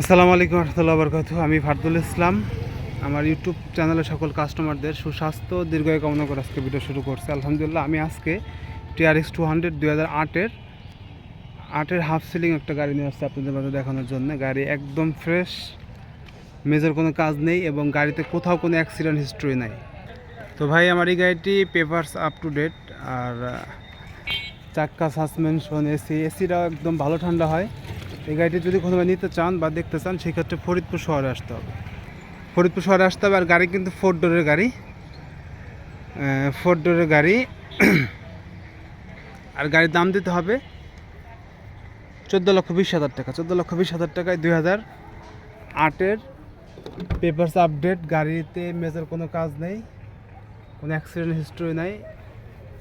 আসসালামু আলাইকুম রহমতুল্লাহ বরকাত আমি ফারদুল ইসলাম। আমার ইউটিউব চ্যানেলের সকল কাস্টমারদের সুস্বাস্থ্য দীর্ঘায়ু কামনা করে আজকে ভিডিও শুরু করছে। আলহামদুলিল্লাহ, আমি আজকে টিআরএক্স টু হান্ড্রেড দুই হাজার আটের আটের হাফ সিলিং একটা গাড়ি নিয়ে আসছে আপনাদের মাঝে দেখানোর জন্য। গাড়ি একদম ফ্রেশ, মেজর কোনো কাজ নেই এবং গাড়িতে কোথাও কোনো অ্যাক্সিডেন্ট হিস্ট্রি নাই। তো ভাই, আমার এই গাড়িটি পেপারস আপ টু ডেট আর চাক্কা সাসপেনশন, এসি, এসিটাও একদম ভালো ঠান্ডা হয়। এই গাড়িটি যদি কোনোভাবে নিতে চান বা দেখতে চান, সেক্ষেত্রে ফরিদপুর শহরে আসতে হবে। ফরিদপুর শহরে আসতে হবে আর গাড়ি কিন্তু ফোর ডোরের গাড়ি। ফোর ডোরের গাড়ি। আর গাড়ির দাম দিতে হবে চোদ্দ লক্ষ বিশ হাজার টাকা। চোদ্দ লক্ষ বিশ হাজার টাকায় দুই হাজার আটের পেপারস আপডেট গাড়িতে মেজর কোনো কাজ নেই, কোনো অ্যাক্সিডেন্ট হিস্ট্রি নাই।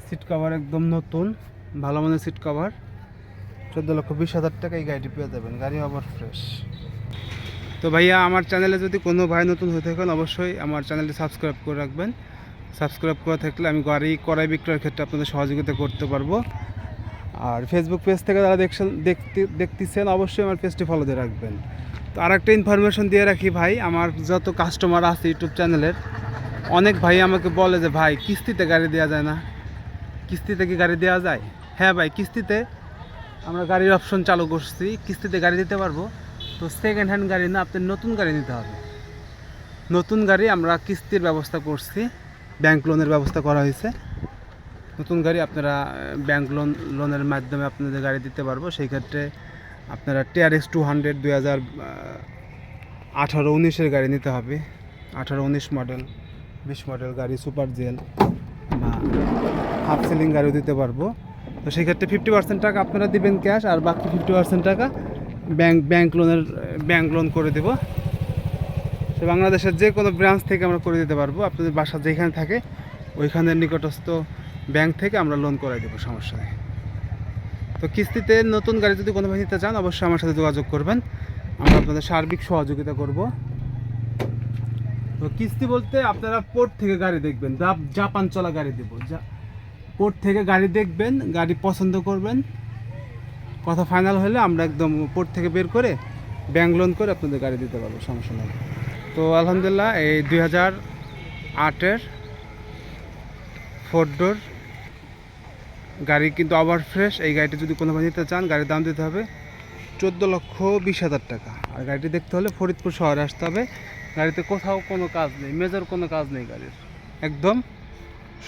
সিট কভার একদম নতুন, ভালো মানের সিট কভার চোদ্দ লক্ষ বিশ হাজার টাকা এই গাড়িটি পেয়ে যাবেন। গাড়ি আবার ফ্রেশ তো ভাইয়া, আমার চ্যানেলে যদি কোনো ভাই নতুন হয়ে থাকেন, অবশ্যই আমার চ্যানেলটি সাবস্ক্রাইব করে রাখবেন। সাবস্ক্রাইব করে থাকলে আমি গাড়ি কড়াই বিক্রয়ের ক্ষেত্রে আপনাদের সহযোগিতা করতে পারব। আর ফেসবুক পেজ থেকে যারা দেখছেন, দেখতে, দেখতেছেন, অবশ্যই আমার পেজটি ফলো দিয়ে রাখবেন। তো আর একটা ইনফরমেশন দিয়ে রাখি ভাই, আমার যত কাস্টমার আছে ইউটিউব চ্যানেলের অনেক ভাই আমাকে বলে যে, ভাই, কিস্তিতে গাড়ি দেওয়া যায় না। কিস্তিতে কি গাড়ি দেওয়া যায়? হ্যাঁ ভাই, কিস্তিতে আমরা গাড়ির অপশন চালু করছি, কিস্তিতে গাড়ি দিতে পারব। তো সেকেন্ড হ্যান্ড গাড়ি না, আপনার নতুন গাড়ি নিতে হবে। নতুন গাড়ি আমরা কিস্তির ব্যবস্থা করছি ব্যাংক লোনের ব্যবস্থা করা হয়েছে। নতুন গাড়ি আপনারা ব্যাংক লোন লোনের মাধ্যমে আপনাদের গাড়ি দিতে পারব। সেই ক্ষেত্রে আপনারা টিআরএক্স টু হান্ড্রেড দুই হাজার আঠারো, উনিশের গাড়ি নিতে হবে। আঠারো, উনিশ মডেল বিশ মডেল গাড়ি সুপার জেল বা হাফ সিলিং গাড়িও দিতে পারব। তো সেই ক্ষেত্রে ফিফটি পার্সেন্ট টাকা আপনারা দিবেন ক্যাশ আর বাকি ফিফটি পার্সেন্ট টাকা ব্যাংক ব্যাংক লোনের ব্যাংক লোন করে দেব। তো বাংলাদেশের যে কোনো ব্রাঞ্চ থেকে আমরা করে দিতে পারব। আপনাদের বাসা যেখানে থাকে, ওইখানের নিকটস্থ ব্যাংক থেকে আমরা লোন করে দেবো, সমস্যা নেই। তো কিস্তিতে নতুন গাড়ি যদি কোনো ভাই নিতে চান, অবশ্যই আমার সাথে যোগাযোগ করবেন। আমরা আপনাদের সার্বিক সহযোগিতা করব। তো কিস্তি বলতে আপনারা পোর্ট থেকে গাড়ি দেখবেন। জাপ- জাপান চলা গাড়ি দেবো। যা- পোর্ট থেকে গাড়ি দেখবেন, গাড়ি পছন্দ করবেন। কথা ফাইনাল হলে আমরা একদম পোর্ট থেকে বের করে ব্যাংক লোন করে আপনাদের গাড়ি দিতে পারব, সমস্যা নেই। তো আলহামদুলিল্লাহ, এই দুই হাজার আটের ফোর ডোর গাড়ি কিন্তু আবার ফ্রেশ এই গাড়িটি যদি কোনো ভাই নিতে চান, গাড়ির দাম দিতে হবে চোদ্দ লক্ষ বিশ হাজার টাকা। আর গাড়িটি দেখতে হলে ফরিদপুর শহরে আসতে হবে। গাড়িতে কোথাও কোনো কাজ নেই মেজর কোনো কাজ নেই গাড়ির। একদম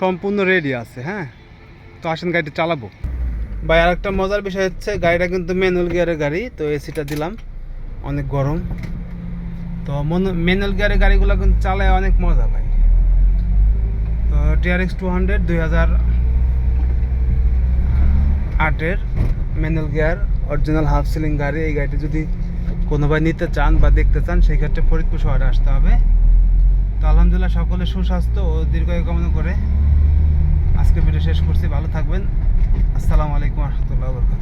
সম্পূর্ণ রেডি আছে হ্যাঁ? তো আসেন, গাড়িটা চালাবো। ভাই আর একটা মজার বিষয় হচ্ছে, গাড়িটা কিন্তু ম্যানুয়াল গিয়ারের গাড়ি, তো এসিটা দিলাম। অনেক গরম। তো ম্যানুয়াল গিয়ারের গাড়িগুলো কিন্তু চালায় অনেক মজা, ভাই। তো টিআরএক্স টু হান্ড্রেড দুই হাজার আটের manual gear original half ceiling গাড়ি, এই গাড়িটি যদি কোনো ভাই নিতে চান বা দেখতে চান, সেই ক্ষেত্রে ফরিদপুর শহরে আসতে হবে। তো আলহামদুলিল্লাহ, সকলে সুস্বাস্থ্য ও দীর্ঘায়ু কামনা করে আজকে ভিডিও শেষ করছি ভালো থাকবেন। আসসালামু আলাইকুম রহমতুল্লাহ বরকাত